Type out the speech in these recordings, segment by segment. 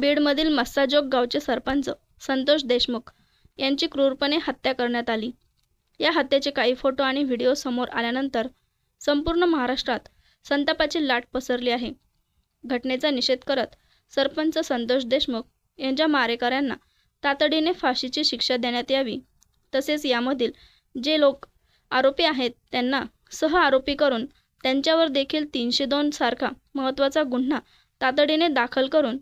बीडमधील मस्साजोग गावचे सरपंच संतोष देशमुख यांची क्रूरपणे हत्या करण्यात आली. या हत्येचे काही फोटो आणि व्हिडिओ समोर आल्यानंतर संपूर्ण महाराष्ट्रात संतापाची लाट पसरली आहे. घटनेचा निषेध करत सरपंच संतोष देशमुख यांच्या मारेकऱ्यांना तातडीने फाशीची शिक्षा देण्यात यावी. तसेच यामधील जे लोक आरोपी आहेत त्यांना सह आरोपी करून त्यांच्यावर देखील तीनशे दोन सारखा महत्त्वाचा गुन्हा तातडीने दाखल करून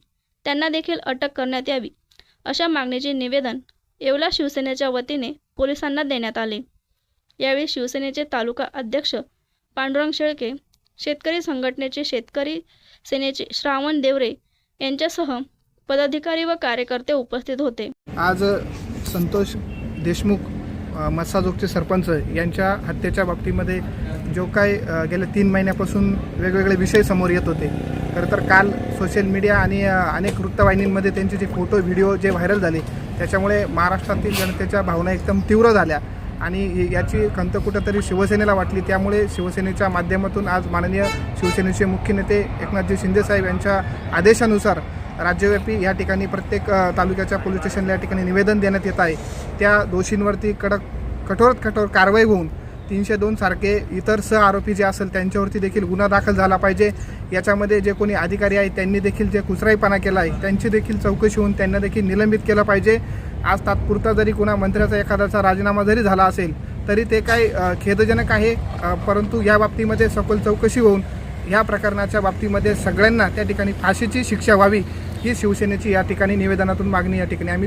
त्यांना देखील अटक करण्यात यावी अशा मागणीचे निवेदन येवला शिवसेनेच्या वतीने पोलिसांना देण्यात आले. यावेळी शिवसेनेचे तालुका अध्यक्ष पांडुरंग शेळके शेतकरी संघटनेचे शेतकरी सेनेचे श्रावण देवरे यांच्यासह पदाधिकारी व कार्यकर्ते उपस्थित होते. आज संतोष देशमुख मत्साजोगचे सरपंच यांच्या हत्येच्या बाबतीमध्ये जो काय गेल्या तीन महिन्यापासून वेगवेगळे विषय समोर येत होते. खरं तर काल सोशल मीडिया आणि अनेक वृत्तवाहिनींमध्ये त्यांचे जे फोटो व्हिडिओ जे व्हायरल झाले त्याच्यामुळे महाराष्ट्रातील जनतेच्या भावना एकदम तीव्र झाल्या. आणि याची खंत कुठंतरी शिवसेनेला वाटली. त्यामुळे शिवसेनेच्या माध्यमातून आज माननीय शिवसेनेचे मुख्य नेते एकनाथजी शिंदेसाहेब यांच्या आदेशानुसार राज्यव्यापी या ठिकाणी प्रत्येक तालुक्याच्या पोलीस स्टेशनला या ठिकाणी निवेदन देण्यात येत आहे. त्या दोषींवरती कडक कठोरात कठोर कारवाई होऊन तीनशे दोन सारखे इतर सह आरोपी जे असेल त्यांच्यावरती देखील गुन्हा दाखल झाला पाहिजे. याच्यामध्ये जे कोणी अधिकारी आहेत त्यांनी देखील जे कुचराईपणा केला आहे त्यांची देखील चौकशी होऊन त्यांना देखील निलंबित केलं पाहिजे. आज तात्पुरता जरी कुणा मंत्र्याचा एखाद्याचा राजीनामा जरी झाला असेल तरी ते काय खेदजनक आहे? परंतु या बाबतीमध्ये सखोल चौकशी होऊन या प्रकरणाच्या बाबतीमध्ये सगळ्यांना त्या ठिकाणी फाशीची शिक्षा व्हावी ही शिवसेनेची या ठिकाणी निवेदनातून मागणी या ठिकाणी आम्ही दिली.